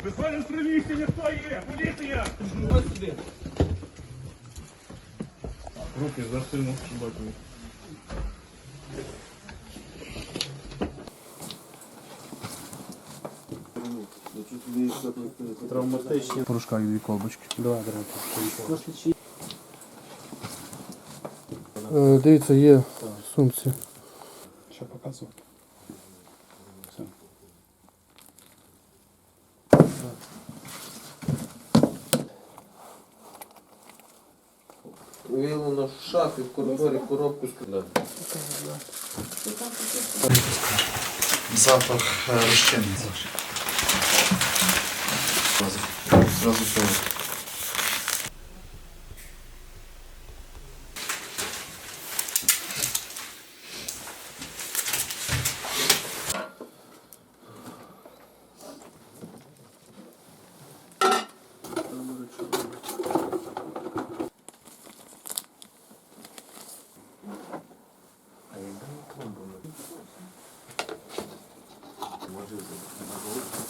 Відкривай двері, поліція! Виходимо з приміщення, хто є? Поліція! Руки за спину собакою. Травматичні. Порошка і дві колбочки. Два грати. Е, Дивіться, є в сумці. Що показувати? Виявлено в шафі в коридорі коробку з Запах е, розчинний. Зразу. Зразу все.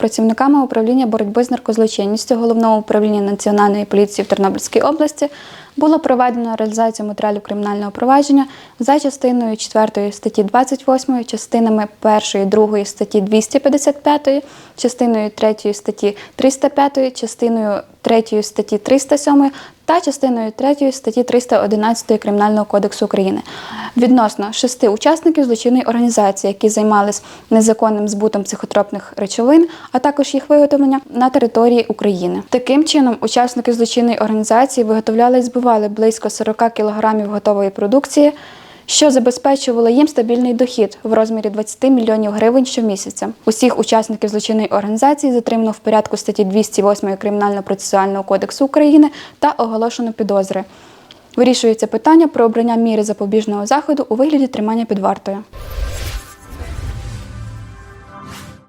Працівниками управління боротьби з наркозлочинністю головного управління Національної поліції в Тернопільській області було проведено реалізацію матеріалів кримінального провадження за частиною 4 статті 28, частинами 1, 2 статті 255, частиною 3 статті 305, частиною 3 статті 307 та частиною 3 статті 311 Кримінального кодексу України відносно шести учасників злочинної організації, які займались незаконним збутом психотропних речовин, а також їх виготовлення на території України. Таким чином, учасники злочинної організації виготовляли і збивали близько 40 кг готової продукції. Що забезпечувало їм стабільний дохід в розмірі 20 мільйонів гривень щомісяця. Усіх учасників злочинної організації затримано в порядку статті 208 Кримінально-процесуального кодексу України та оголошено підозри. Вирішується питання про обрання міри запобіжного заходу у вигляді тримання під вартою.